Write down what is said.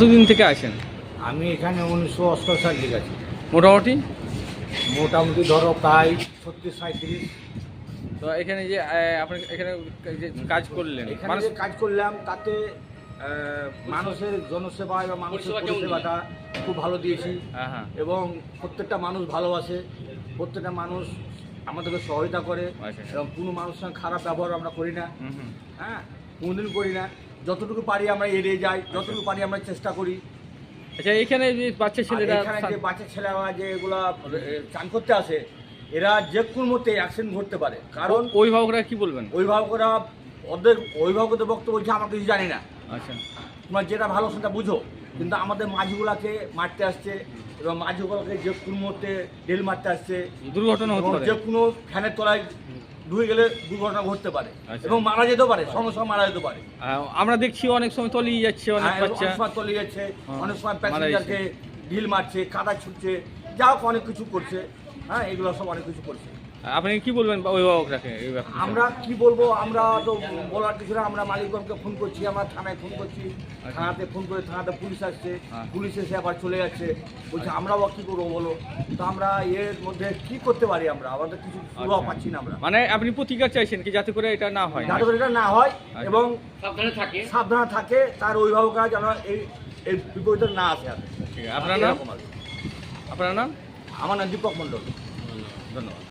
কতদিন থেকে আসেন আমি এখানে উনিশশো অষ্টআশি সাল থেকে আছি। মোটামুটি? মোটামুটি ধরো প্রায় ছত্রিশ সাঁত্রিশ তো এখানে যে আপনি এখানে যে কাজ করলেন এখানে যে কাজ করলাম তাতে মানুষের জনসেবা এবং মানুষের পরিষেবাটা খুব ভালো দিয়েছি। হ্যাঁ হ্যাঁ। এবং প্রত্যেকটা মানুষ ভালোবাসে। প্রত্যেকটা মানুষ আমাদেরকে সহায়তা করে। আচ্ছা। এবং কোনো মানুষের সঙ্গে খারাপ ব্যবহার আমরা করি না। হ্যাঁ? কোনোদিন করি না। যতটুকু পারি আমরা এড়িয়ে যাই যতটুকু পারি আমরা চেষ্টা করি। আচ্ছা এখানে যে বাচ্চা ছেলেরা এখানে যে বাচ্চা ছেলেরা যে এগুলা চান করতে আসে এরা যে কোনো মতে অ্যাক্সিডেন্ট ঘটতে পারে। কারণ অভিভাবকরা কি বলবেন? অভিভাবকরা ওদের অভিভাবকদের বক্তব্য বলছে আমরা কিছু জানি না। আচ্ছা। তোমার যেটা ভালো সেটা বুঝো। কিন্তু আমাদের মাঝিগুলাকে মারতে আসছে এবং মাঝিগুলোকে যে কোনো মুহূর্তে ডেল মারতে আসছে দুর্ঘটনা যে কোনো ফ্যানের তলায় ঢুকে গেলে দুর্ঘটনা ঘটতে পারে আচ্ছা। এবং মারা যেতেও পারে সঙ্গে সঙ্গে মারা যেতে পারে। আমরা দেখছি অনেক সময় তলিয়ে যাচ্ছে অনেক হ্যাঁ, বাচ্চা। সময় তলিয়ে যাচ্ছে হ্যাঁ, অনেক সময় প্যাসেঞ্জারকে ঢিল মারছে কাদা ছুটছে যা হোক অনেক কিছু করছে। হ্যাঁ এগুলো সব অনেক কিছু করছে। আপনি কি বলবেন অভিভাবকরাকে এই ব্যাপারে? আমরা কি বলব আমরা তো বলার কিছু না আমরা মালিকগণকে ফোন করছি আমরা থানায় ফোন করছি থানাতে ফোন করে থানাতে পুলিশ আসছে হ্যাঁ। পুলিশ এসে আবার চলে যাচ্ছে বলছে আমরাও কি করব বলো? তো আমরা এর মধ্যে কি করতে পারি আমরা? আমাদের কিছু সুবিধা আচ্ছা। পাচ্ছি না আমরা। মানে আপনি প্রতিকার চাইছেন কি যাতে করে এটা না হয়? যাতে করে এটা না হয় আচ্ছা। এবং সাবধানে থাকে। তার অভিভাবকরা যেন এই এই বিপরীতে না আসে আর আপনার নাম। আপনার নাম? আমার নাম দীপক মণ্ডল। ধন্যবাদ।